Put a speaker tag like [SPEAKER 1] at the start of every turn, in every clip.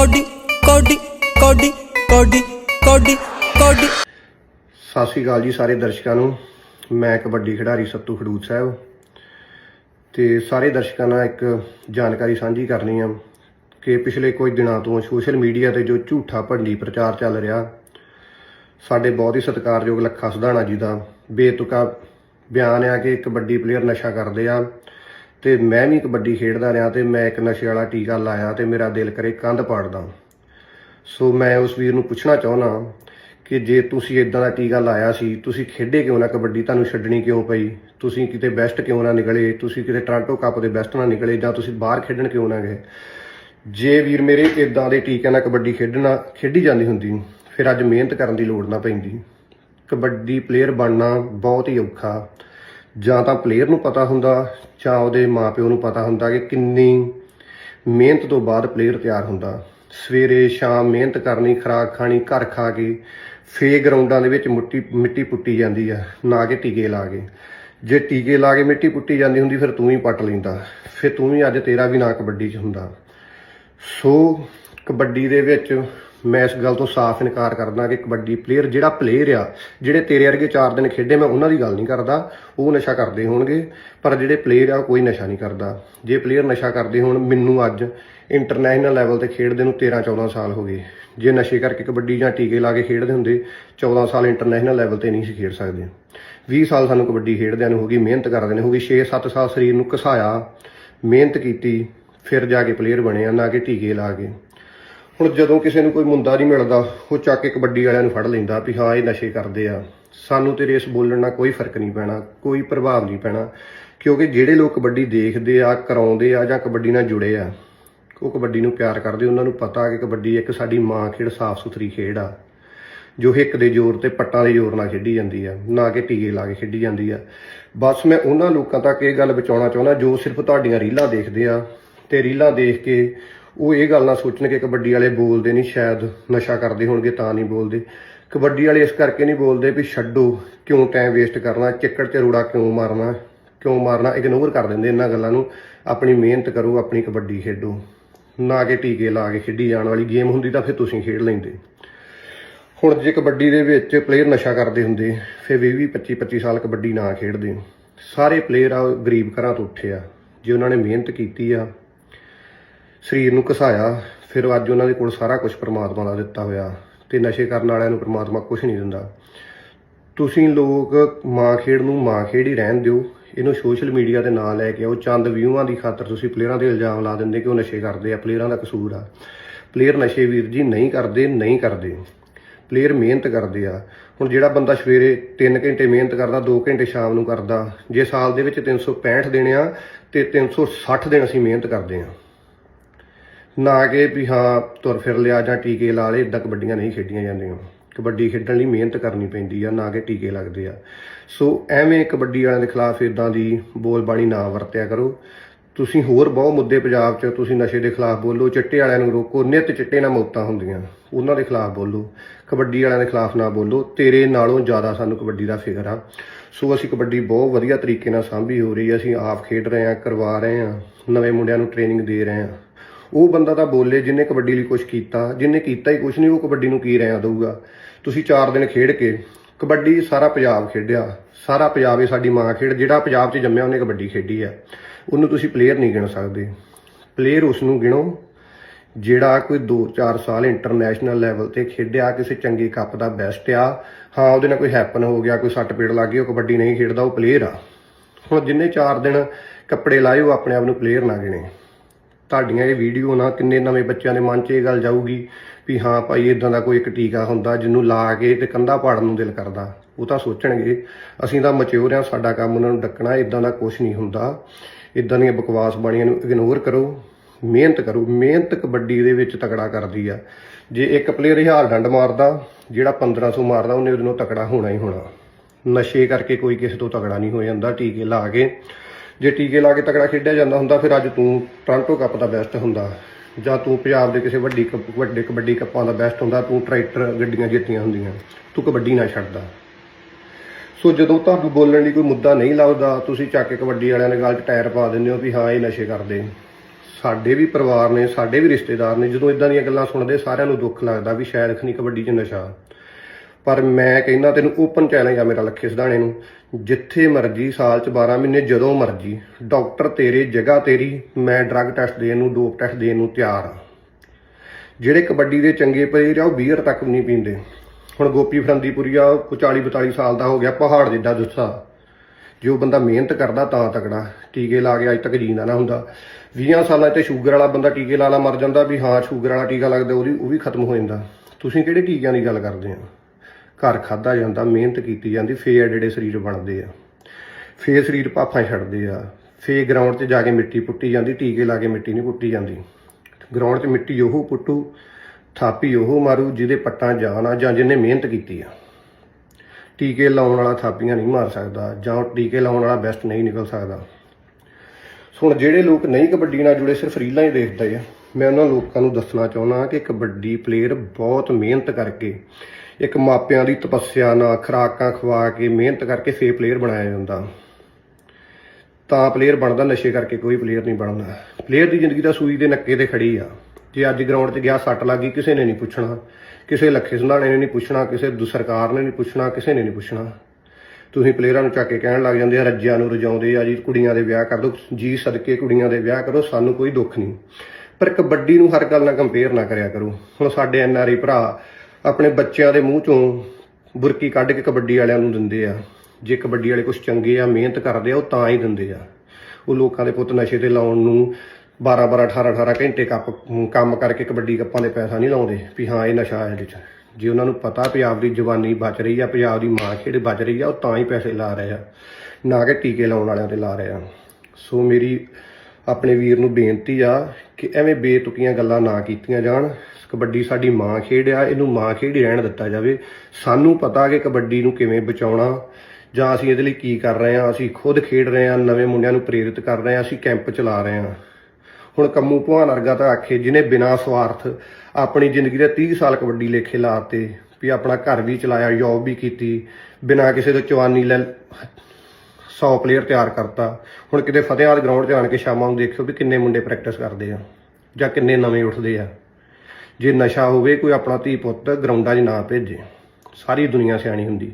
[SPEAKER 1] Cody ਕੋਡੀ ਕੋਡੀ ਕੋਡੀ ਕੋਡੀ ਕੋਡੀ।
[SPEAKER 2] ਸਤਿ ਸ਼੍ਰੀ ਅਕਾਲ ਜੀ ਸਾਰੇ ਦਰਸ਼ਕਾਂ ਨੂੰ। ਮੈਂ ਕਬੱਡੀ ਖਿਡਾਰੀ ਸੱਤੂ ਖਡੂਰ ਸਾਹਿਬ। ਤੇ ਸਾਰੇ ਦਰਸ਼ਕਾਂ ਨਾਲ ਇੱਕ ਜਾਣਕਾਰੀ ਸਾਂਝੀ ਕਰਨੀ ਆ ਕਿ ਪਿਛਲੇ ਕੁਝ ਦਿਨਾਂ ਤੋਂ ਸੋਸ਼ਲ ਮੀਡੀਆ ਤੇ ਜੋ ਝੂਠਾ ਭੰਡੀ ਪ੍ਰਚਾਰ ਚੱਲ ਰਿਹਾ, ਸਾਡੇ ਬਹੁਤ ਹੀ ਸਤਿਕਾਰਯੋਗ ਲੱਖਾ ਸੁਧਾਣਾ ਜੀ ਦਾ ਬੇਤੁਕਾ ਬਿਆਨ ਆ ਕਿ ਕਬੱਡੀ ਪਲੇਅਰ ਨਸ਼ਾ ਕਰਦੇ ਆ। ਤੇ ਮੈਂ ਵੀ ਕਬੱਡੀ ਖੇਡਦਾ ਰਿਹਾ ਤੇ ਮੈਂ ਇੱਕ ਨਸ਼ੇ ਵਾਲਾ ਟੀਕਾ ਲਾਇਆ ਤੇ ਮੇਰਾ ਦਿਲ ਕਰੇ ਕੰਧ ਪਾੜਦਾ। ਸੋ ਮੈਂ ਉਸ ਵੀਰ ਨੂੰ ਪੁੱਛਣਾ ਚਾਹੁੰਦਾ ਕਿ ਜੇ ਤੁਸੀਂ ਇਦਾਂ ਦਾ ਟੀਕਾ ਲਾਇਆ ਸੀ, ਤੁਸੀਂ ਖੇਡੇ ਕਿਉਂ ਨਾ ਕਬੱਡੀ? ਤੁਹਾਨੂੰ ਛੱਡਣੀ ਕਿਉਂ ਪਈ? ਤੁਸੀਂ ਕਿਤੇ ਬੈਸਟ ਕਿਉਂ ਨਾ ਨਿਕਲੇ? ਤੁਸੀਂ ਕਿਤੇ ਟ੍ਰਾਂਟੋ ਕੱਪ ਦੇ ਬੈਸਟ ਨਾ ਨਿਕਲੇ ਜਾਂ ਤੁਸੀਂ ਬਾਹਰ ਖੇਡਣ ਕਿਉਂ ਨਾ ਗਏ? ਜੇ ਵੀਰ ਮੇਰੇ ਇਦਾਂ ਦੇ ਟੀਕਿਆਂ ਨਾਲ ਕਬੱਡੀ ਖੇਡਣਾ ਖੇਡੀ ਜਾਂਦੀ ਹੁੰਦੀ, ਫਿਰ ਅੱਜ ਮਿਹਨਤ ਕਰਨ ਦੀ ਲੋੜ ਨਾ ਪੈਂਦੀ। ਕਬੱਡੀ ਪਲੇਅਰ ਬਣਨਾ ਬਹੁਤ ਹੀ ਔਖਾ। ਜਾਂ ਤਾਂ ਪਲੇਅਰ ਨੂੰ ਪਤਾ ਹੁੰਦਾ, ਜਾਂ ਉਹਦੇ ਮਾਪਿਓ ਨੂੰ ਪਤਾ ਹੁੰਦਾ ਕਿ ਕਿੰਨੀ ਮਿਹਨਤ ਤੋਂ ਬਾਅਦ ਪਲੇਅਰ ਤਿਆਰ ਹੁੰਦਾ। ਸਵੇਰੇ, ਸ਼ਾਮ ਮਿਹਨਤ ਕਰਨੀ, ਖਰਾਕ ਖਾਣੀ, ਘਰ ਖਾ ਕੇ ਫੇ ਗਰਾਊਂਡਾਂ ਦੇ ਵਿੱਚ ਮਿੱਟੀ ਮਿੱਟੀ ਪੁੱਟੀ ਜਾਂਦੀ ਆ, ਨਾ ਕਿ ਟੀਕੇ ਲਾ ਕੇ। ਜੇ ਟੀਕੇ ਲਾ ਕੇ ਮਿੱਟੀ ਪੁੱਟੀ ਜਾਂਦੀ ਹੁੰਦੀ, ਫਿਰ ਤੂੰ ਹੀ ਪੱਟ ਲੈਂਦਾ। ਫਿਰ ਤੂੰ ਵੀ ਅੱਜ ਤੇਰਾ ਵੀ ਨਾ ਕਬੱਡੀ 'ਚ ਹੁੰਦਾ। ਸੋ, ਕਬੱਡੀ ਦੇ ਵਿੱਚ ਮੈਂ ਇਸ ਗੱਲ ਤੋਂ ਸਾਫ਼ ਇਨਕਾਰ ਕਰਦਾ ਕਿ ਕਬੱਡੀ ਪਲੇਅਰ ਜਿਹੜਾ ਪਲੇਅਰ ਆ, ਜਿਹੜੇ ਤੇਰੇ ਵਰਗੇ 4 ਦਿਨ ਖੇਡੇ, ਮੈਂ ਉਹਨਾਂ ਦੀ ਗੱਲ ਨਹੀਂ ਕਰਦਾ। ਉਹ ਨਸ਼ਾ ਕਰਦੇ ਹੋਣਗੇ, ਪਰ ਜਿਹੜੇ ਪਲੇਅਰ ਆ, ਉਹ ਕੋਈ ਨਸ਼ਾ ਨਹੀਂ ਕਰਦਾ। ਜੇ ਪਲੇਅਰ ਨਸ਼ਾ ਕਰਦੇ ਹੋਣ, ਮੈਨੂੰ ਅੱਜ ਇੰਟਰਨੈਸ਼ਨਲ ਲੈਵਲ ਤੇ ਖੇਡਦੇ ਨੂੰ 13 14 ਸਾਲ ਹੋ ਗਏ। ਜੇ ਨਸ਼ੇ ਕਰਕੇ ਕਬੱਡੀ ਜਾਂ ਟੀਕੇ ਲਾ ਕੇ ਖੇਡਦੇ ਹੁੰਦੇ 14 ਸਾਲ ਇੰਟਰਨੈਸ਼ਨਲ ਲੈਵਲ ਤੇ ਨਹੀਂ ਸੀ ਖੇਡ ਸਕਦੇ। 20 ਸਾਲ ਸਾਨੂੰ ਕਬੱਡੀ ਖੇਡਦਿਆਂ ਨੂੰ ਹੋ ਗਈ, ਮਿਹਨਤ ਕਰਦੇ ਨੇ ਹੋ ਗਈ 6-7 ਸਾਲ ਸਰੀਰ ਨੂੰ ਘਸਾਇਆ, ਮਿਹਨਤ ਕੀਤੀ, ਫਿਰ ਜਾ ਕੇ ਪਲੇਅਰ ਬਣਿਆ ਨਾ ਕਿ ਟੀਕੇ ਲਾ ਕੇ। ਹੁਣ ਜਦੋਂ ਕਿਸੇ ਨੂੰ ਕੋਈ ਮੁੰਡਾ ਨਹੀਂ ਮਿਲਦਾ, ਉਹ ਚੱਕ ਕੇ ਕਬੱਡੀ ਵਾਲਿਆਂ ਨੂੰ ਫੜ ਲੈਂਦਾ ਵੀ ਹਾਂ, ਇਹ ਨਸ਼ੇ ਕਰਦੇ ਆ। ਸਾਨੂੰ ਤੇਰੇ ਇਸ ਬੋਲਣ ਨਾਲ ਕੋਈ ਫ਼ਰਕ ਨਹੀਂ ਪੈਣਾ, ਕੋਈ ਪ੍ਰਭਾਵ ਨਹੀਂ ਪੈਣਾ, ਕਿਉਂਕਿ ਜਿਹੜੇ ਲੋਕ ਕਬੱਡੀ ਦੇਖਦੇ ਆ, ਕਰਾਉਂਦੇ ਆ ਜਾਂ ਕਬੱਡੀ ਨਾਲ ਜੁੜੇ ਆ, ਉਹ ਕਬੱਡੀ ਨੂੰ ਪਿਆਰ ਕਰਦੇ, ਉਹਨਾਂ ਨੂੰ ਪਤਾ ਕਿ ਕਬੱਡੀ ਇੱਕ ਸਾਡੀ ਮਾਂ ਖੇਡ ਸਾਫ਼ ਸੁਥਰੀ ਖੇਡ ਆ, ਜੋ ਹਿੱਕ ਦੇ ਜ਼ੋਰ ਤੇ ਪੱਟਾਂ ਦੇ ਜ਼ੋਰ ਨਾਲ ਖੇਡੀ ਜਾਂਦੀ ਆ, ਨਾ ਕਿ ਟੀਕੇ ਲਾ ਕੇ ਖੇਡੀ ਜਾਂਦੀ ਆ। ਬਸ ਮੈਂ ਉਹਨਾਂ ਲੋਕਾਂ ਤੱਕ ਇਹ ਗੱਲ ਬਚਾਉਣਾ ਚਾਹੁੰਦਾ ਜੋ ਸਿਰਫ ਤੁਹਾਡੀਆਂ ਰੀਲਾਂ ਦੇਖਦੇ ਆ, ਤੇ ਰੀਲਾਂ ਦੇਖ ਕੇ ਉਹ ਇਹ ਗੱਲ ਨਾ ਸੋਚਣ ਕਿ ਕਬੱਡੀ ਵਾਲੇ ਬੋਲਦੇ ਨਹੀਂ, ਸ਼ਾਇਦ ਨਸ਼ਾ ਕਰਦੇ ਹੋਣਗੇ ਤਾਂ ਨਹੀਂ ਬੋਲਦੇ। ਕਬੱਡੀ ਵਾਲੇ ਇਸ ਕਰਕੇ ਨਹੀਂ ਬੋਲਦੇ ਵੀ ਛੱਡੋ, ਕਿਉਂ ਟਾਈਮ ਵੇਸਟ ਕਰਨਾ ਚੱਕਰ 'ਤੇ ਰੂੜਾ ਕਿਉਂ ਮਾਰਨਾ ਕਿਉਂ ਮਾਰਨਾ ਇਗਨੋਰ ਕਰ ਦਿੰਦੇ ਇਹਨਾਂ ਗੱਲਾਂ ਨੂੰ। ਆਪਣੀ ਮਿਹਨਤ ਕਰੋ, ਆਪਣੀ ਕਬੱਡੀ ਖੇਡੋ। ਨਾ ਕਿ ਟੀਕੇ ਲਾ ਕੇ ਖੇਡੀ ਜਾਣ ਵਾਲੀ ਗੇਮ ਹੁੰਦੀ ਤਾਂ ਫਿਰ ਤੁਸੀਂ ਖੇਡ ਲੈਂਦੇ। ਹੁਣ ਜੇ ਕਬੱਡੀ ਦੇ ਵਿੱਚ ਪਲੇਅਰ ਨਸ਼ਾ ਕਰਦੇ ਹੁੰਦੇ, ਫਿਰ 20 25 25 ਸਾਲ ਕਬੱਡੀ ਨਾ ਖੇਡਦੇ। ਸਾਰੇ ਪਲੇਅਰ ਆ, ਗਰੀਬ ਘਰਾਂ ਤੋਂ ਉੱਠੇ ਆ। ਜੇ ਉਹਨਾਂ ਨੇ ਮਿਹਨਤ ਕੀਤੀ ਆ ਸਰੀਰ ਨੂੰ ਘਸਾਇਆ, ਫਿਰ ਅੱਜ ਉਹਨਾਂ ਦੇ ਕੋਲ ਸਾਰਾ ਕੁਝ ਪ੍ਰਮਾਤਮਾ ਦਾ ਦਿੱਤਾ ਹੋਇਆ ਤੇ ਨਸ਼ੇ ਕਰਨ ਵਾਲਿਆਂ ਨੂੰ ਪ੍ਰਮਾਤਮਾ ਕੁਝ ਨਹੀਂ ਦਿੰਦਾ। ਤੁਸੀਂ ਲੋਕ ਮਾਂ ਖੇਡ ਨੂੰ ਮਾਂ ਖੇਡ ਹੀ ਰਹਿਣ ਦਿਓ। ਇਹਨੂੰ ਸੋਸ਼ਲ ਮੀਡੀਆ ਤੇ ਨਾ ਲੈ ਕੇ ਆਓ। ਚੰਦ ਵਿਊਆਂ ਦੀ ਖਾਤਰ ਤੁਸੀਂ ਪਲੇਅਰਾਂ ਦੇ ਇਲਜ਼ਾਮ ਲਾ ਦਿੰਦੇ ਕਿ ਉਹ ਨਸ਼ੇ ਕਰਦੇ ਆ। ਪਲੇਅਰਾਂ ਦਾ ਕਸੂਰ ਆ। ਪਲੇਅਰ ਨਸ਼ੇ ਵੀਰ ਜੀ ਨਹੀਂ ਕਰਦੇ ਨਹੀਂ ਕਰਦੇ। ਪਲੇਅਰ ਮਿਹਨਤ ਕਰਦੇ ਆ। ਹੁਣ ਜਿਹੜਾ ਬੰਦਾ ਸਵੇਰੇ 3 ਘੰਟੇ ਮਿਹਨਤ ਕਰਦਾ 2 ਘੰਟੇ ਸ਼ਾਮ ਨੂੰ ਕਰਦਾ, ਜੇ ਸਾਲ ਦੇ ਵਿੱਚ 365 ਦਿਨ ਆ ਤੇ 360 ਦਿਨ ਅਸੀਂ ਮਿਹਨਤ ਕਰਦੇ ਆ। ਨਾ ਕਿ ਵੀ ਹਾਂ ਤੁਰ ਫਿਰ ਲਿਆ ਜਾਂ ਟੀਕੇ ਲਾ ਲਏ ਇਦਾਂ ਕਬੱਡੀਆਂ ਨਹੀਂ ਖੇਡੀਆਂ ਜਾਂਦੀਆਂ। ਕਬੱਡੀ ਖੇਡਣ ਲਈ ਮਿਹਨਤ ਕਰਨੀ ਪੈਂਦੀ ਆ, ਨਾ ਕਿ ਟੀਕੇ ਲੱਗਦੇ ਆ। ਸੋ ਐਵੇਂ ਕਬੱਡੀ ਵਾਲਿਆਂ ਦੇ ਖਿਲਾਫ ਇਦਾਂ ਦੀ ਬੋਲਬਾਣੀ ਨਾ ਵਰਤਿਆ ਕਰੋ। ਤੁਸੀਂ ਹੋਰ ਬਹੁਤ ਮੁੱਦੇ ਪੰਜਾਬ 'ਚ, ਤੁਸੀਂ ਨਸ਼ੇ ਦੇ ਖਿਲਾਫ ਬੋਲੋ, ਚਿੱਟੇ ਵਾਲਿਆਂ ਨੂੰ ਰੋਕੋ, ਨਿਤ ਚਿੱਟੇ ਨਾਲ ਮੌਤਾਂ ਹੁੰਦੀਆਂ। ਉਹਨਾਂ ਦੇ ਖਿਲਾਫ ਬੋਲੋ। ਕਬੱਡੀ ਵਾਲਿਆਂ ਦੇ ਖਿਲਾਫ ਨਾ ਬੋਲੋ। ਤੇਰੇ ਨਾਲੋਂ ਜ਼ਿਆਦਾ ਸਾਨੂੰ ਕਬੱਡੀ ਦਾ ਫਿਕਰ ਆ। ਸੋ ਅਸੀਂ ਕਬੱਡੀ ਬਹੁਤ ਵਧੀਆ ਤਰੀਕੇ ਨਾਲ ਸਾਂਭੀ ਹੋ ਰਹੀ ਹੈ ਅਸੀਂ ਆਪ ਖੇਡ ਰਹੇ ਹਾਂ ਕਰਵਾ ਰਹੇ ਹਾਂ ਨਵੇਂ ਮੁੰਡਿਆਂ ਨੂੰ ਟ੍ਰੇਨਿੰਗ ਦੇ ਰਹੇ ਹਾਂ ਉਹ ਬੰਦਾ ਤਾਂ ਬੋਲੇ ਜਿਹਨੇ ਕਬੱਡੀ ਲਈ ਕੁਝ ਕੀਤਾ ਜਿਹਨੇ ਕੀਤਾ ਹੀ ਕੁਝ ਨਹੀਂ, ਉਹ ਕਬੱਡੀ ਨੂੰ ਕੀ ਰਿਆਂ ਦਊਗਾ? ਤੁਸੀਂ 4 ਦਿਨ ਖੇਡ ਕੇ ਕਬੱਡੀ ਸਾਰਾ ਪੰਜਾਬ ਖੇਡਿਆ, ਸਾਰਾ ਪੰਜਾਬ ਇਹ ਸਾਡੀ ਮਾਂ ਖੇਡ, ਜਿਹੜਾ ਪੰਜਾਬ 'ਚ ਜੰਮਿਆ ਉਹਨੇ ਕਬੱਡੀ ਖੇਡੀ ਆ। ਉਹਨੂੰ ਤੁਸੀਂ ਪਲੇਅਰ ਨਹੀਂ ਗਿਣ ਸਕਦੇ। ਪਲੇਅਰ ਉਸ ਨੂੰ ਗਿਣੋ, ਜਿਹੜਾ ਕੋਈ 2-4 ਸਾਲ ਇੰਟਰਨੈਸ਼ਨਲ ਲੈਵਲ ਤੇ ਖੇਡਿਆ, ਕਿਸੇ ਚੰਗੇ ਕੱਪ ਦਾ ਬੈਸਟ ਆ, ਹਾਂ, ਉਹਦੇ ਨਾਲ ਕੋਈ ਹੈਪਨ ਹੋ ਗਿਆ, ਕੋਈ ਸੱਟ ਪੇੜ ਲੱਗ ਗਈ, ਉਹ ਕਬੱਡੀ ਨਹੀਂ ਖੇਡਦਾ, ਉਹ ਪਲੇਅਰ ਆ। ਹੁਣ ਜਿੰਨੇ 4 ਦਿਨ ਕੱਪੜੇ ਲਾਏ, ਉਹ ਆਪਣੇ ਆਪ ਨੂੰ ਪਲੇਅਰ ਨਾ ਗਿਣੇ। ਤੁਹਾਡੀਆਂ ਇਹ ਵੀਡੀਓ ਨਾਲ ਕਿੰਨੇ ਨਵੇਂ ਬੱਚਿਆਂ ਦੇ ਮਨ 'ਚ ਇਹ ਗੱਲ ਜਾਊਗੀ ਵੀ ਹਾਂ ਭਾਈ ਇਦਾਂ ਦਾ ਕੋਈ ਇੱਕ ਟੀਕਾ ਹੁੰਦਾ ਜਿਹਨੂੰ ਲਾ ਕੇ ਤੇ ਕੰਧਾ ਪਾੜਨ ਨੂੰ ਦਿਲ ਕਰਦਾ। ਉਹ ਤਾਂ ਸੋਚਣਗੇ, ਅਸੀਂ ਤਾਂ ਮਚਿਓਰ ਆ ਸਾਡਾ ਕੰਮ ਉਹਨਾਂ ਨੂੰ ਡੱਕਣਾ ਇਦਾਂ ਦਾ ਕੁਝ ਨਹੀਂ ਹੁੰਦਾ। ਇਦਾਂ ਦੀਆਂ ਬਕਵਾਸ ਬਾਣੀਆਂ ਨੂੰ ਇਗਨੋਰ ਕਰੋ। ਮਿਹਨਤ ਕਰੋ। ਮਿਹਨਤ ਕਬੱਡੀ ਦੇ ਵਿੱਚ ਤਕੜਾ ਕਰਦੀ ਆ। ਜੇ ਇੱਕ ਪਲੇਅਰ ਹਜ਼ਾਰ ਡੰਡ ਮਾਰਦਾ, ਜਿਹੜਾ 1500 ਮਾਰਦਾ, ਉਹਨੇ ਉਹਦੇ ਨੂੰ ਤਕੜਾ ਹੋਣਾ ਹੀ ਹੋਣਾ। ਨਸ਼ੇ ਕਰਕੇ ਕੋਈ ਕਿਸੇ ਤੋਂ ਤਕੜਾ ਨਹੀਂ ਹੋ ਜਾਂਦਾ, ਟੀਕੇ ਲਾ ਕੇ। ਜੇ ਟੀਕੇ ਲਾ ਕੇ ਤਕੜਾ ਖੇਡਿਆ ਜਾਂਦਾ ਹੁੰਦਾ, ਫਿਰ ਅੱਜ ਤੂੰ ਟ੍ਰਾਂਟੋ ਕੱਪ ਦਾ ਬੈਸਟ ਹੁੰਦਾ। ਜਾਂ ਤੂੰ ਪੰਜਾਬ ਦੇ ਕਿਸੇ ਵੱਡੀ ਵੱਡੇ ਕਬੱਡੀ ਕੱਪਾਂ ਦਾ ਬੈਸਟ ਹੁੰਦਾ, ਤੂੰ ਟਰੈਕਟਰ ਗੱਡੀਆਂ ਜਿੱਤੀਆਂ ਹੁੰਦੀਆਂ। ਤੂੰ ਕਬੱਡੀ ਨਾ ਛੱਡਦਾ। ਸੋ ਜਦੋਂ ਤੁਹਾਨੂੰ ਬੋਲਣ ਲਈ ਕੋਈ ਮੁੱਦਾ ਨਹੀਂ ਲੱਭਦਾ ਤੁਸੀਂ ਚੱਕ ਕੇ ਕਬੱਡੀ ਵਾਲਿਆਂ ਦੇ ਗੱਲ 'ਚ ਟਾਇਰ ਪਾ ਦਿੰਦੇ ਹੋ ਵੀ ਹਾਂ, ਇਹ ਨਸ਼ੇ ਕਰਦੇ। ਸਾਡੇ ਵੀ ਪਰਿਵਾਰ ਨੇ, ਸਾਡੇ ਵੀ ਰਿਸ਼ਤੇਦਾਰ ਨੇ, ਜਦੋਂ ਇਦਾਂ ਦੀਆਂ ਗੱਲਾਂ ਸੁਣਦੇ, ਸਾਰਿਆਂ ਨੂੰ ਦੁੱਖ ਲੱਗਦਾ ਵੀ ਸ਼ਾਇਦ ਖਨੀ ਕਬੱਡੀ 'ਚ ਨਸ਼ਾ। ਪਰ ਮੈਂ ਕਹਿੰਦਾ ਤੈਨੂੰ ਓਪਨ ਚੈਲੰਜ ਆ ਮੇਰਾ ਲੱਖੇ ਸਿਧਾਣੇ ਨੂੰ। ਜਿੱਥੇ ਮਰਜ਼ੀ, ਸਾਲ 'ਚ 12 ਮਹੀਨੇ ਜਦੋਂ ਮਰਜ਼ੀ। ਡਾਕਟਰ ਤੇਰੇ, ਜਗ੍ਹਾ ਤੇਰੀ, ਮੈਂ ਡਰੱਗ ਟੈਸਟ ਦੇਣ ਨੂੰ ਡੋਪ ਟੈਸਟ ਦੇਣ ਨੂੰ ਤਿਆਰ ਆ। ਜਿਹੜੇ ਕਬੱਡੀ ਦੇ ਚੰਗੇ ਪਲੇਅਰ ਆ, ਉਹ ਬੀਅਰ ਤੱਕ ਨਹੀਂ ਪੀਂਦੇ। ਹੁਣ ਗੋਪੀ ਫਰੰਦੀਪੁਰੀਆ ਕੋਈ 40 42 ਸਾਲ ਦਾ ਹੋ ਗਿਆ, ਪਹਾੜ ਜਿੱਡਾ ਜੁੱਸਾ। ਜੋ ਬੰਦਾ ਮਿਹਨਤ ਕਰਦਾ ਤਾਂ ਤਕੜਾ। ਟੀਕੇ ਲਾ ਕੇ ਅੱਜ ਤੱਕ ਜੀਂਦਾ ਨਾ ਹੁੰਦਾ। 20 ਸਾਲਾਂ ਤੇ ਸ਼ੂਗਰ ਵਾਲਾ ਬੰਦਾ ਟੀਕੇ ਲਾ ਲਾ ਮਰ ਜਾਂਦਾ ਵੀ ਹਾਂ, ਸ਼ੂਗਰ ਵਾਲਾ ਟੀਕਾ ਲੱਗਦਾ, ਉਹਦੀ, ਉਹ ਵੀ ਖਤਮ ਹੋ ਜਾਂਦਾ। ਤੁਸੀਂ ਕਿਹੜੇ ਟੀਕਿਆਂ ਦੀ ਗੱਲ ਕਰਦੇ ਆ? ਘਰ ਖਾਦਾ ਜਾਂਦਾ, ਮਿਹਨਤ ਕੀਤੀ ਜਾਂਦੀ, ਫੇਰ ਜਿਹੜੇ ਸਰੀਰ ਬਣਦੇ ਆ। ਫੇਰ ਸਰੀਰ ਪਾਪਾਂ ਛੱਡਦੇ ਆ। ਫੇਰ ਗਰਾਊਂਡ 'ਚ ਜਾ ਕੇ ਮਿੱਟੀ ਪੁੱਟੀ ਜਾਂਦੀ, ਟੀਕੇ ਲਾ ਕੇ ਮਿੱਟੀ ਨਹੀਂ ਪੁੱਟੀ ਜਾਂਦੀ। ਗਰਾਊਂਡ 'ਚ ਮਿੱਟੀ ਉਹ ਪੁੱਟੂ, ਥਾਪੀ ਉਹ ਮਾਰੂ, ਜਿਹਦੇ ਪੱਟਾਂ ਜਾਨ ਆ ਜਾਂ ਜਿਹਨੇ ਮਿਹਨਤ ਕੀਤੀ ਆ। ਟੀਕੇ ਲਾਉਣ ਵਾਲਾ ਥਾਪੀਆਂ ਨਹੀਂ ਮਾਰ ਸਕਦਾ, ਜਾਂ ਟੀਕੇ ਲਾਉਣ ਵਾਲਾ ਬੈਸਟ ਨਹੀਂ ਨਿਕਲ ਸਕਦਾ। ਹੁਣ ਜਿਹੜੇ ਲੋਕ ਨਹੀਂ ਕਬੱਡੀ ਨਾਲ ਜੁੜੇ, ਸਿਰਫ ਰੀਲਾਂ ਹੀ ਦੇਖਦੇ ਆ। ਮੈਂ ਉਹਨਾਂ ਲੋਕਾਂ ਨੂੰ ਦੱਸਣਾ ਚਾਹੁੰਦਾ ਕਿ ਕਬੱਡੀ ਪਲੇਅਰ ਬਹੁਤ ਮਿਹਨਤ ਕਰਕੇ ਇੱਕ ਮਾਪਿਆਂ ਦੀ ਤਪੱਸਿਆ ਨਾਲ ਖੁਰਾਕਾਂ ਖਵਾ ਕੇ ਮਿਹਨਤ ਕਰਕੇ ਫੇਰ ਪਲੇਅਰ ਬਣਾਇਆ ਜਾਂਦਾ। ਤਾਂ ਪਲੇਅਰ ਬਣਦਾ, ਨਸ਼ੇ ਕਰਕੇ ਕੋਈ ਪਲੇਅਰ ਨਹੀਂ ਬਣਦਾ। ਪਲੇਅਰ ਦੀ ਜ਼ਿੰਦਗੀ ਤਾਂ ਸੂਈ ਦੇ ਨੱਕੇ ਤੇ ਖੜੀ ਆ। ਜੇ ਅੱਜ ਗਰਾਊਂਡ 'ਚ ਗਿਆ, ਸੱਟ ਲੱਗੀ ਕਿਸੇ ਨੇ ਨਹੀਂ ਪੁੱਛਣਾ। ਕਿਸੇ ਲੱਖੇ ਸੰਧਾਣੇ ਨੇ ਨਹੀਂ ਪੁੱਛਣਾ, ਕਿਸੇ ਸਰਕਾਰ ਨੇ ਨਹੀਂ ਪੁੱਛਣਾ, ਕਿਸੇ ਨੇ ਨਹੀਂ ਪੁੱਛਣਾ। ਤੁਸੀਂ ਪਲੇਅਰਾਂ ਨੂੰ ਚੱਕ ਕੇ ਕਹਿਣ ਲੱਗ ਜਾਂਦੇ ਆ, ਰੱਜਿਆਂ ਨੂੰ ਰਜਾਉਂਦੇ ਆ ਜੀ, ਕੁੜੀਆਂ ਦੇ ਵਿਆਹ ਕਰ ਦਿਓ ਜੀ ਸਦਕੇ ਕੁੜੀਆਂ ਦੇ ਵਿਆਹ ਕਰੋ, ਸਾਨੂੰ ਕੋਈ ਦੁੱਖ ਨਹੀਂ। ਪਰ ਕਬੱਡੀ ਨੂੰ ਹਰ ਗੱਲ ਨਾਲ ਕੰਪੇਅਰ ਨਾ ਕਰਿਆ ਕਰੋ। ਹੁਣ ਸਾਡੇ ਐਨਆਰਆਈ ਭਰਾ ਆਪਣੇ ਬੱਚਿਆਂ ਦੇ ਮੂੰਹ ਚੋਂ ਬੁਰਕੀ ਕੱਢ ਕੇ ਕਬੱਡੀ ਵਾਲਿਆਂ ਨੂੰ ਦਿੰਦੇ ਆ। ਜੇ ਕਬੱਡੀ ਵਾਲੇ ਕੁਝ ਚੰਗੇ ਆ, ਮਿਹਨਤ ਕਰਦੇ ਆ, ਉਹ ਤਾਂ ਹੀ ਦਿੰਦੇ ਆ। ਉਹ ਲੋਕਾਂ ਦੇ ਪੁੱਤ ਨਸ਼ੇ ਤੇ ਲਾਉਣ ਨੂੰ 12 12 18 18 ਘੰਟੇ ਕੱਪ ਕੰਮ ਕਰਕੇ ਕਬੱਡੀ ਕੱਪਾਂ ਦੇ ਪੈਸਾ ਨਹੀਂ ਲਾਉਂਦੇ ਵੀ ਹਾਂ, ਇਹ ਨਸ਼ਾ ਹੈ ਇਹਦੇ ਚ ਜੇ ਉਹਨਾਂ ਨੂੰ ਪਤਾ ਪੰਜਾਬ ਦੀ ਜਵਾਨੀ ਬਚ ਰਹੀ ਆ, ਪੰਜਾਬ ਦੀ ਮਾਂ ਖੇਡ ਬਚ ਰਹੀ ਆ, ਉਹ ਤਾਂ ਹੀ ਪੈਸੇ ਲਾ ਰਹੇ ਆ। ਨਾ ਕਿ ਟੀਕੇ ਲਾਉਣ ਵਾਲਿਆਂ ਤੇ ਲਾ ਰਹੇ ਆ। ਸੋ ਮੇਰੀ ਆਪਣੇ ਵੀਰ ਨੂੰ ਬੇਨਤੀ ਆ ਕਿ ਐਵੇਂ ਬੇਤੁਕੀਆਂ ਗੱਲਾਂ ਨਾ ਕੀਤੀਆਂ ਜਾਣ। ਕਬੱਡੀ ਸਾਡੀ ਮਾਂ ਖੇਡ ਆ, ਇਹਨੂੰ ਮਾਂ ਖੇਡ ਹੀ ਰਹਿਣ ਦਿੱਤਾ ਜਾਵੇ। ਸਾਨੂੰ ਪਤਾ ਕਿ ਕਬੱਡੀ ਨੂੰ ਕਿਵੇਂ ਬਚਾਉਣਾ, ਜਾਂ ਅਸੀਂ ਇਹਦੇ ਲਈ ਕੀ ਕਰ ਰਹੇ ਹਾਂ, ਅਸੀਂ ਖੁਦ ਖੇਡ ਰਹੇ ਹਾਂ, ਨਵੇਂ ਮੁੰਡਿਆਂ ਨੂੰ ਪ੍ਰੇਰਿਤ ਕਰ ਰਹੇ ਹਾਂ, ਅਸੀਂ ਕੈਂਪ ਚਲਾ ਰਹੇ ਹਾਂ। ਹੁਣ ਕੰਮੂ ਭਵਾਨ ਵਰਗਾ ਤਾਂ ਆਖੇ, ਜਿਹਨੇ ਬਿਨਾਂ ਸਵਾਰਥ ਆਪਣੀ ਜ਼ਿੰਦਗੀ ਦੇ 30 ਸਾਲ ਕਬੱਡੀ ਲੇਖੇ ਲਾਤੇ, ਵੀ ਆਪਣਾ ਘਰ ਵੀ ਚਲਾਇਆ ਜੌਬ ਵੀ ਕੀਤੀ, ਬਿਨਾਂ ਕਿਸੇ ਤੋਂ ਚਵਾਨੀ ਲੈ 100 ਪਲੇਅਰ ਤਿਆਰ ਕਰਤਾ। ਹੁਣ ਕਿਤੇ ਫਤਿਹਾਦ ਗਰਾਊਂਡ 'ਚ ਆਣ ਕੇ ਸ਼ਾਮਾਂ ਨੂੰ ਦੇਖਿਓ ਵੀ ਕਿੰਨੇ ਮੁੰਡੇ ਪ੍ਰੈਕਟਿਸ ਕਰਦੇ ਆ, ਜਾਂ ਕਿੰਨੇ ਨਵੇਂ ਉੱਠਦੇ ਆ। ਜੇ ਨਸ਼ਾ ਹੋਵੇ, ਕੋਈ ਆਪਣਾ ਧੀ ਪੁੱਤ ਗਰਾਊਂਡਾਂ 'ਚ ਨਾ ਭੇਜੇ। ਸਾਰੀ ਦੁਨੀਆ ਸਿਆਣੀ ਹੁੰਦੀ।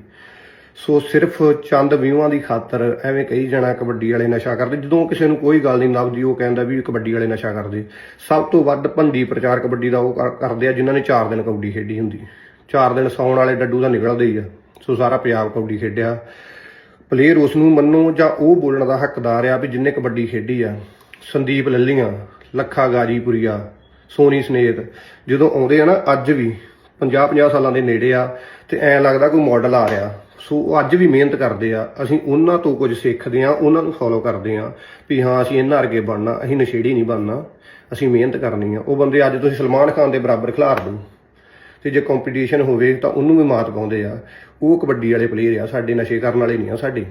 [SPEAKER 2] ਸੋ ਸਿਰਫ ਚੰਦ ਵਿਊਆਂ ਦੀ ਖਾਤਰ ਐਵੇਂ ਕਹੀ ਜਾਣਾ ਕਬੱਡੀ ਵਾਲੇ ਨਸ਼ਾ ਕਰਦੇ। ਜਦੋਂ ਕਿਸੇ ਨੂੰ ਕੋਈ ਗੱਲ ਨਹੀਂ ਲੱਭਦੀ, ਉਹ ਕਹਿੰਦਾ ਵੀ ਕਬੱਡੀ ਵਾਲੇ ਨਸ਼ਾ ਕਰਦੇ। ਸਭ ਤੋਂ ਵੱਧ ਭੰਡੀ ਪ੍ਰਚਾਰ ਕਬੱਡੀ ਦਾ ਉਹ ਕਰ- ਕਰਦੇ ਆ, ਜਿਨ੍ਹਾਂ ਨੇ 4 ਦਿਨ ਕਬੱਡੀ ਖੇਡੀ ਹੁੰਦੀ। 4 ਦਿਨ ਸੌਣ ਵਾਲੇ ਡੱਡੂ ਦਾ ਨਿਕਲਦੇ ਹੀ ਆ। ਸੋ ਸਾਰਾ ਪੰਜਾਬ ਕਬੱਡੀ ਖੇਡਿਆ। ਪਲੇਅਰ ਉਸ ਨੂੰ ਮੰਨੋ ਜਾਂ ਉਹ ਬੋਲਣ ਦਾ ਹੱਕਦਾਰ ਆ ਵੀ ਜਿੰਨੇ ਕਬੱਡੀ ਖੇਡੀ ਆ। ਸੰਦੀਪ ਲੱਲੀਆਂ ਲੱਖਾ ਗਾਜੀਪੁਰੀਆ ਸੋਨੀ ਸਨੇਤ ਜਦੋਂ ਆਉਂਦੇ ਆ ਨਾ, ਅੱਜ ਵੀ 50 50 ਸਾਲਾਂ ਦੇ ਨੇੜੇ ਆ, ਤੇ ਐਂ ਲੱਗਦਾ ਕੋਈ ਮਾਡਲ ਆ ਰਿਹਾ। ਸੋ ਉਹ ਅੱਜ ਵੀ ਮਿਹਨਤ ਕਰਦੇ ਆ। ਅਸੀਂ ਉਹਨਾਂ ਤੋਂ ਕੁਝ ਸਿੱਖਦੇ ਆ, ਉਹਨਾਂ ਨੂੰ ਫੋਲੋ ਕਰਦੇ ਆ, ਵੀ ਹਾਂ, ਅਸੀਂ ਇਹਨਾਂ ਵਰਗੇ ਬਣਨਾ, ਅਸੀਂ ਨਸ਼ੇੜੀ ਨਹੀਂ ਬਣਨਾ, ਅਸੀਂ ਮਿਹਨਤ ਕਰਨੀ ਆ। ਉਹ ਬੰਦੇ ਅੱਜ ਤੁਸੀਂ ਸਲਮਾਨ ਖਾਨ ਦੇ ਬਰਾਬਰ ਖਿਲਾਰ ਦਿਓ। ਤੇ ਜੇ ਕੰਪੀਟੀਸ਼ਨ ਹੋਵੇ, ਤਾਂ ਉਹਨੂੰ ਵੀ ਮਾਤ ਪਾਉਂਦੇ ਆ। ਉਹ ਕਬੱਡੀ ਵਾਲੇ ਪਲੇਅਰ ਆ, ਸਾਡੇ ਨਸ਼ੇ ਕਰਨ ਵਾਲੇ ਨਹੀਂ ਆ ਸਾਡੇ।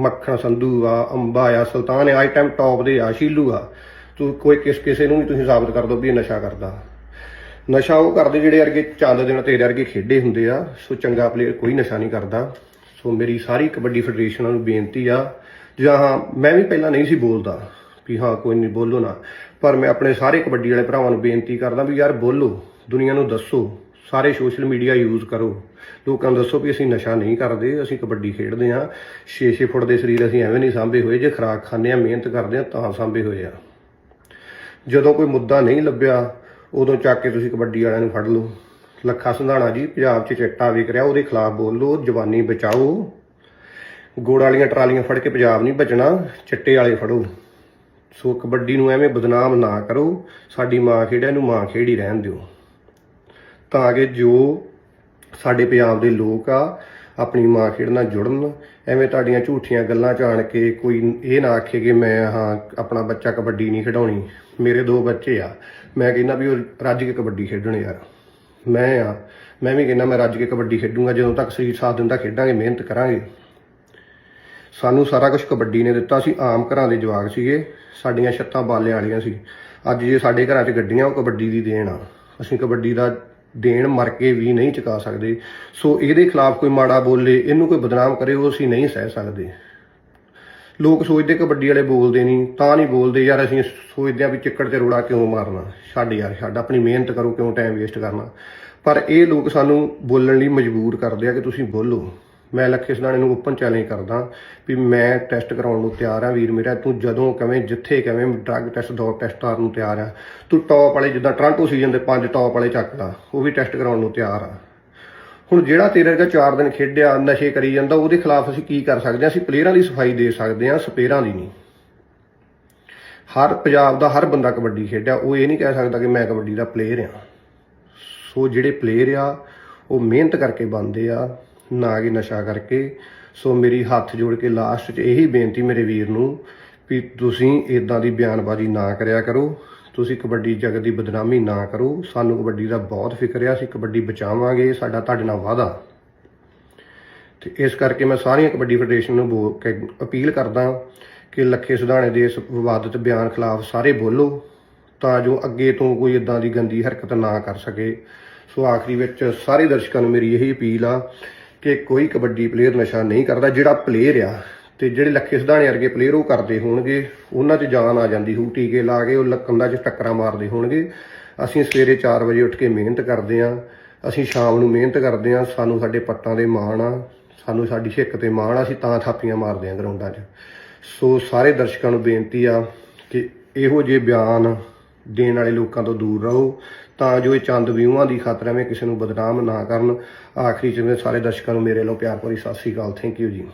[SPEAKER 2] ਮੱਖਣ ਸੰਧੂ ਆ, ਅੰਬਾ ਆ, ਸੁਲਤਾਨ ਆ ਟਾਈਮ ਟੌਪ ਦੇ ਆ, ਸ਼ੀਲੂ ਆ। ਤੂੰ ਕੋਈ ਕਿਸ ਕਿਸੇ ਨੂੰ ਵੀ ਤੁਸੀਂ ਸਾਬਤ ਕਰ ਦਿਓ ਵੀ ਇਹ ਨਸ਼ਾ ਕਰਦਾ। ਨਸ਼ਾ ਉਹ ਕਰਦੇ ਜਿਹੜੇ ਅਰਗੇ ਚੰਦ ਦਿਨ ਤੇਰੇ ਅਰਗੇ ਖੇਡੇ ਹੁੰਦੇ ਆ, ਸੋ ਚੰਗਾ ਪਲੇਅਰ ਕੋਈ ਨਸ਼ਾ ਨਹੀਂ ਕਰਦਾ। ਸੋ ਮੇਰੀ ਸਾਰੀ ਕਬੱਡੀ ਫੈਡਰੇਸ਼ਨਾਂ ਨੂੰ ਬੇਨਤੀ ਆ, ਜਾਂ ਹਾਂ, ਮੈਂ ਵੀ ਪਹਿਲਾਂ ਨਹੀਂ ਸੀ ਬੋਲਦਾ ਵੀ ਹਾਂ, ਕੋਈ ਨਹੀਂ, ਬੋਲੋ ਨਾ। ਪਰ ਮੈਂ ਆਪਣੇ ਸਾਰੇ ਕਬੱਡੀ ਵਾਲੇ ਭਰਾਵਾਂ ਨੂੰ ਬੇਨਤੀ ਕਰਦਾ ਵੀ ਯਾਰ ਬੋਲੋ, ਦੁਨੀਆ ਨੂੰ ਦੱਸੋ, ਸਾਰੇ ਸੋਸ਼ਲ ਮੀਡੀਆ ਯੂਜ਼ ਕਰੋ। ਲੋਕਾਂ ਨੂੰ ਦੱਸੋ ਵੀ ਅਸੀਂ ਨਸ਼ਾ ਨਹੀਂ ਕਰਦੇ, ਅਸੀਂ ਕਬੱਡੀ ਖੇਡਦੇ ਆ। 6-6 ਫੁੱਟ ਦੇ ਸਰੀਰ ਅਸੀਂ ਐਵੇਂ ਨਹੀਂ ਸਾਂਭੇ ਹੋਏ, ਜੇ ਖਰਾਕ ਖਾਂਦੇ ਆ, ਮਿਹਨਤ ਕਰਦੇ ਆ, ਤਾਂ ਸਾਂਭੇ ਹੋਏ ਆ। ਜਦੋਂ ਕੋਈ ਮੁੱਦਾ ਨਹੀਂ ਲੱਭਿਆ, ਉਦੋਂ ਚੱਕ ਕੇ ਤੁਸੀਂ ਕਬੱਡੀ ਵਾਲਿਆਂ ਨੂੰ ਫੜ ਲਓ। ਲੱਖਾ ਸੰਧਾਣਾ ਜੀ, ਪੰਜਾਬ 'ਚ ਚਿੱਟਾ ਵਿਕ ਰਿਹਾ, ਉਹਦੇ ਖਿਲਾਫ ਬੋਲੋ, ਜਵਾਨੀ ਬਚਾਓ। ਗੋੜ ਵਾਲੀਆਂ ਟਰਾਲੀਆਂ ਫੜ ਕੇ ਪੰਜਾਬ ਨਹੀਂ ਬਚਣਾ ਚਿੱਟੇ ਵਾਲੇ ਫੜੋ। ਸੋ ਕਬੱਡੀ ਨੂੰ ਐਵੇਂ ਬਦਨਾਮ ਨਾ ਕਰੋ, ਸਾਡੀ ਮਾਂ ਖੇਡਿਆ ਨੂੰ ਮਾਂ ਖੇੜੀ ਰਹਿਣ ਦਿਓ। ਤਾਂ ਕਿ ਜੋ ਸਾਡੇ ਪੰਜਾਬ ਦੇ ਲੋਕ ਆ ਆਪਣੀ ਮਾਂ ਖੇਡ ਨਾਲ ਜੁੜਨ। ਐਵੇਂ ਤੁਹਾਡੀਆਂ ਝੂਠੀਆਂ ਗੱਲਾਂ ਚ ਆਣ ਕੇ ਕੋਈ ਇਹ ਨਾ ਆਖੇ ਕਿ ਮੈਂ, ਹਾਂ, ਆਪਣਾ ਬੱਚਾ ਕਬੱਡੀ ਨਹੀਂ ਖਿਡਾਉਣੀ। ਮੇਰੇ ਦੋ ਬੱਚੇ ਆ। ਮੈਂ ਕਹਿੰਦਾ ਵੀ ਉਹ ਰੱਜ ਕੇ ਕਬੱਡੀ ਖੇਡਣ ਯਾਰ। ਮੈਂ ਆ। ਮੈਂ ਵੀ ਕਹਿੰਦਾ ਮੈਂ ਰੱਜ ਕੇ ਕਬੱਡੀ ਖੇਡੂੰਗਾ। ਜਦੋਂ ਤੱਕ ਸਰੀਰ ਸਾਥ ਦਿੰਦਾ ਖੇਡਾਂਗੇ, ਮਿਹਨਤ ਕਰਾਂਗੇ। ਸਾਨੂੰ ਸਾਰਾ ਕੁਝ ਕਬੱਡੀ ਨੇ ਦਿੱਤਾ ਸੀ। ਆਮ ਘਰਾਂ ਦੇ ਜਵਾਕ ਸੀਗੇ। ਸਾਡੀਆਂ ਛੱਤਾਂ ਬਾਲਿਆਂ ਵਾਲੀਆਂ ਸੀ। ਅੱਜ ਜੇ ਸਾਡੇ ਘਰਾਂ 'ਚ ਗੱਡੀਆਂ, ਉਹ ਕਬੱਡੀ ਦੀ ਦੇਣ ਆ। ਅਸੀਂ ਕਬੱਡੀ ਦਾ ਦੇਣ ਮਰ ਕੇ ਵੀ ਨਹੀਂ ਚੁਕਾ ਸਕਦੇ। ਸੋ ਇਹਦੇ ਖਿਲਾਫ ਕੋਈ ਮਾੜਾ ਬੋਲੇ, ਇਹਨੂੰ ਕੋਈ ਬਦਨਾਮ ਕਰੇ, ਉਹ ਅਸੀਂ ਨਹੀਂ ਸਹਿ ਸਕਦੇ। ਲੋਕ ਸੋਚਦੇ ਕਬੱਡੀ ਵਾਲੇ ਬੋਲਦੇ ਨਹੀਂ, ਤਾਂ ਨਹੀਂ ਬੋਲਦੇ, ਯਾਰ ਅਸੀਂ ਸੋਚਦੇ ਆ ਵੀ ਚਿੱਕੜ ਤੇ ਰੋੜਾ ਕਿਉਂ ਮਾਰਨਾ? ਛੱਡ ਯਾਰ, ਛੱਡ, ਆਪਣੀ ਮਿਹਨਤ ਕਰੋ, ਕਿਉਂ ਟਾਈਮ ਵੇਸਟ ਕਰਨਾ? ਪਰ ਇਹ ਲੋਕ ਸਾਨੂੰ ਬੋਲਣ ਲਈ ਮਜਬੂਰ ਕਰਦੇ ਆ ਕਿ ਤੁਸੀਂ ਬੋਲੋ। ਮੈਂ ਲੱਖੇ ਸਦਾਣੇ ਨੂੰ ਓਪਨ ਚੈਲੰਜ ਕਰਦਾ ਵੀ ਮੈਂ ਟੈਸਟ ਕਰਾਉਣ ਨੂੰ ਤਿਆਰ ਆ। ਵੀਰ ਮੇਰਾ, ਤੂੰ ਜਦੋਂ ਕਵੇਂ, ਜਿੱਥੇ ਕਵੇਂ ਡਰੱਗ ਟੈਸਟ ਦੌਰ ਟੈਸਟ ਕਰਨ ਨੂੰ ਤਿਆਰ ਆ। ਤੂੰ ਟੌਪ ਵਾਲੇ, ਜਿੱਦਾਂ ਟ੍ਰਾਂਟੋ ਸੀਜ਼ਨ ਦੇ ਪੰਜ ਟੌਪ ਵਾਲੇ ਚੱਕ ਲਾ ਉਹ ਵੀ ਟੈਸਟ ਕਰਾਉਣ ਨੂੰ ਤਿਆਰ ਆ। ਹੁਣ ਜਿਹੜਾ ਤੇਰੇ ਵਰਗਾ 4 ਦਿਨ ਖੇਡਿਆ, ਨਸ਼ੇ ਕਰੀ ਜਾਂਦਾ, ਉਹਦੇ ਖਿਲਾਫ ਅਸੀਂ ਕੀ ਕਰ ਸਕਦੇ ਹਾਂ ਅਸੀਂ ਪਲੇਅਰਾਂ ਦੀ ਸਫ਼ਾਈ ਦੇ ਸਕਦੇ ਹਾਂ ਸਪੇਅਰਾਂ ਦੀ ਨਹੀਂ। ਹਰ ਪੰਜਾਬ ਦਾ ਹਰ ਬੰਦਾ ਕਬੱਡੀ ਖੇਡਿਆ, ਉਹ ਇਹ ਨਹੀਂ ਕਹਿ ਸਕਦਾ ਕਿ ਮੈਂ ਕਬੱਡੀ ਦਾ ਪਲੇਅਰ ਆ। ਸੋ ਜਿਹੜੇ ਪਲੇਅਰ ਆ, ਉਹ ਮਿਹਨਤ ਕਰਕੇ ਬਣਦੇ ਆ ਨਾ ਕਿ ਨਸ਼ਾ ਕਰਕੇ। ਸੋ ਮੇਰੀ ਹੱਥ ਜੋੜ ਕੇ ਲਾਸਟ 'ਚ ਇਹੀ ਬੇਨਤੀ ਮੇਰੇ ਵੀਰ ਨੂੰ ਵੀ ਤੁਸੀਂ ਇਦਾਂ ਦੀ ਬਿਆਨਬਾਜ਼ੀ ਨਾ ਕਰਿਆ ਕਰੋ। ਤੁਸੀਂ ਕਬੱਡੀ ਜਗਤ ਦੀ ਬਦਨਾਮੀ ਨਾ ਕਰੋ। ਸਾਨੂੰ ਕਬੱਡੀ ਦਾ ਬਹੁਤ ਫਿਕਰ ਆ ਅਸੀਂ ਕਬੱਡੀ ਬਚਾਵਾਂਗੇ, ਸਾਡਾ ਤੁਹਾਡੇ ਨਾਲ ਵਾਅਦਾ। ਤੇ ਇਸ ਕਰਕੇ ਮੈਂ ਸਾਰੀਆਂ ਕਬੱਡੀ ਫੈਡਰੇਸ਼ਨ ਨੂੰ ਬੋ- ਕੇ ਅਪੀਲ ਕਰਦਾ ਕਿ ਲੱਖੇ ਸੁਧਾਣੇ ਦੇ ਇਸ ਵਿਵਾਦਤ ਬਿਆਨ ਖਿਲਾਫ ਸਾਰੇ ਬੋਲੋ, ਤਾਂ ਜੋ ਅੱਗੇ ਤੋਂ ਕੋਈ ਇਦਾਂ ਦੀ ਗੰਦੀ ਹਰਕਤ ਨਾ ਕਰ ਸਕੇ। ਸੋ ਆਖਰੀ ਵਿੱਚ ਸਾਰੇ ਦਰਸ਼ਕਾਂ ਨੂੰ ਮੇਰੀ ਇਹੀ ਅਪੀਲ ਆ ਕਿ ਕੋਈ ਕਬੱਡੀ ਪਲੇਅਰ ਨਸ਼ਾ ਨਹੀਂ ਕਰਦਾ, ਜਿਹੜਾ ਪਲੇਅਰ ਆ, ਤੇ ਜਿਹੜੇ ਲੱਖੇ ਸੁਧਾਣੇ ਵਰਗੇ ਪਲੇਅਰ ਉਹ ਕਰਦੇ ਹੋਣਗੇ, ਉਹਨਾਂ 'ਚ ਜਾਨ ਆ ਜਾਂਦੀ ਹੋਊ, ਟੀਕੇ ਲਾ ਕੇ ਉਹ ਲੱਕੰਦਾਂ 'ਚ ਟੱਕਰਾਂ ਮਾਰਦੇ ਹੋਣਗੇ। ਅਸੀਂ ਸਵੇਰੇ 4 ਵਜੇ ਉੱਠ ਕੇ ਮਿਹਨਤ ਕਰਦੇ ਆ, ਅਸੀਂ ਸ਼ਾਮ ਨੂੰ ਮਿਹਨਤ ਕਰਦੇ ਆ, ਸਾਨੂੰ ਸਾਡੇ ਪੱਟਾਂ ਦੇ ਮਾਣ ਆ, ਸਾਨੂੰ ਸਾਡੀ ਹਿੱਕ ਤੇ ਮਾਣ ਆ, ਅਸੀਂ ਤਾਂ ਥਾਪੀਆਂ ਮਾਰਦੇ ਆ ਗਰਾਊਂਡਾਂ 'ਚ। ਸੋ ਸਾਰੇ ਦਰਸ਼ਕਾਂ ਨੂੰ ਬੇਨਤੀ ਆ ਕਿ ਇਹੋ ਜਿਹੇ ਬਿਆਨ ਦੇਣ ਵਾਲੇ ਲੋਕਾਂ ਤੋਂ ਦੂਰ ਰਹੋ ਤਾਂ ਜੋ ਇਹ ਚੰਦ ਵਿਊਆਂ ਦੀ ਖਾਤਰ ਐਵੇਂ ਕਿਸੇ ਨੂੰ ਬਦਨਾਮ ਨਾ ਕਰਨ। ਆਖਰੀ ਚ ਮੈਂ ਸਾਰੇ ਦਰਸ਼ਕਾਂ ਨੂੰ ਮੇਰੇ ਵੱਲੋਂ ਪਿਆਰ ਭਰੀ ਸਤਿ ਸ੍ਰੀ ਅਕਾਲ। ਥੈਂਕ ਯੂ ਜੀ।